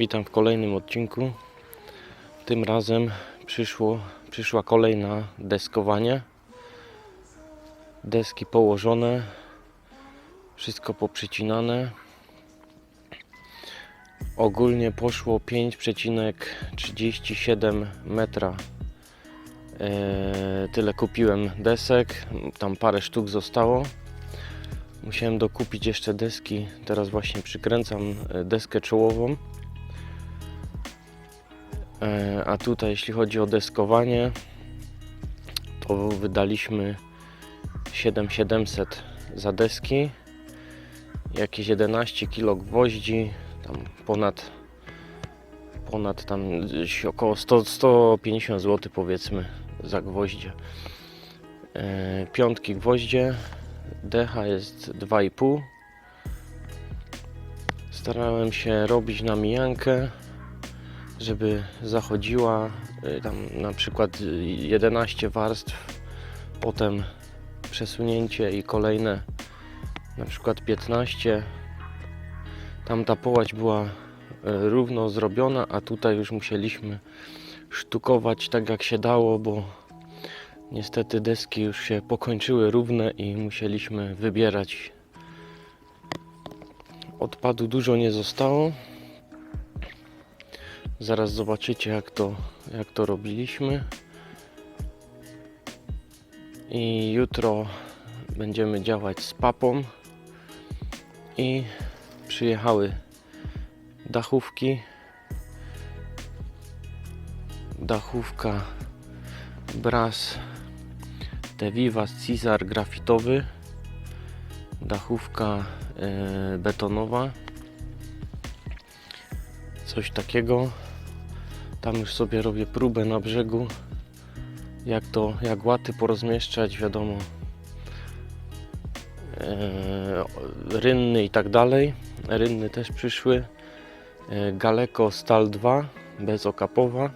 Witam w kolejnym odcinku. Tym razem przyszło, przyszła kolejna deskowanie. Deski położone, wszystko poprzycinane. Ogólnie poszło 5,37 metra. Eee, tyle kupiłem desek, tam parę sztuk zostało. Musiałem dokupić jeszcze deski. Teraz właśnie przykręcam e, deskę czołową. E, A tutaj, jeśli chodzi o deskowanie, to wydaliśmy 7700 za deski, jakieś 11 kg gwoździ, tam ponad ponad tam około 100, 150 zł powiedzmy za gwoździe. E, Piątki gwoździe, decha jest 2,5. Starałem się robić na mijankę żeby zachodziła y, tam na przykład y, 11 warstw, potem przesunięcie i kolejne na przykład 15. Tam ta połać była y, równo zrobiona, a tutaj już musieliśmy sztukować tak jak się dało, bo niestety deski już się pokończyły równe i musieliśmy wybierać. Odpadu dużo nie zostało. Zaraz zobaczycie jak to, jak to robiliśmy. I jutro będziemy działać z papą. I przyjechały dachówki. Dachówka Bras De Vivas Cizar grafitowy. Dachówka e, betonowa. Coś takiego. Tam już sobie robię próbę na brzegu. Jak to, jak łaty porozmieszczać, wiadomo. Eee, rynny i tak dalej. Rynny też przyszły. Eee, Galeko Stal 2 bez okapowa.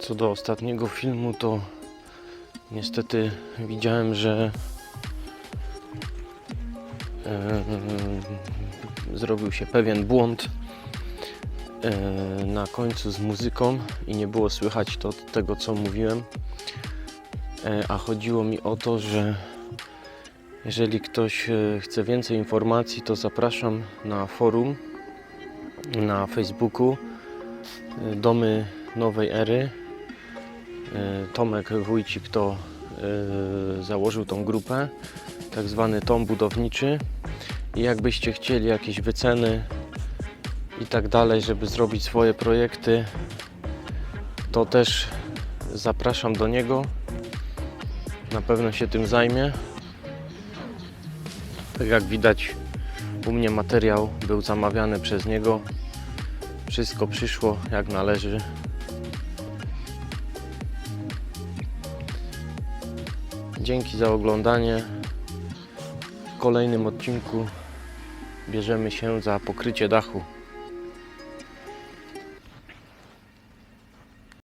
Co do ostatniego filmu, to niestety widziałem, że zrobił się pewien błąd na końcu z muzyką i nie było słychać to, tego, co mówiłem. E, a chodziło mi o to, że jeżeli ktoś e, chce więcej informacji, to zapraszam na forum na Facebooku e, Domy Nowej Ery. E, Tomek Wójcik to e, założył tą grupę, tak zwany tom budowniczy. I jakbyście chcieli jakieś wyceny i tak dalej, żeby zrobić swoje projekty, to też zapraszam do niego. Na pewno się tym zajmie. Tak jak widać, u mnie materiał był zamawiany przez niego. Wszystko przyszło jak należy. Dzięki za oglądanie. W kolejnym odcinku bierzemy się za pokrycie dachu.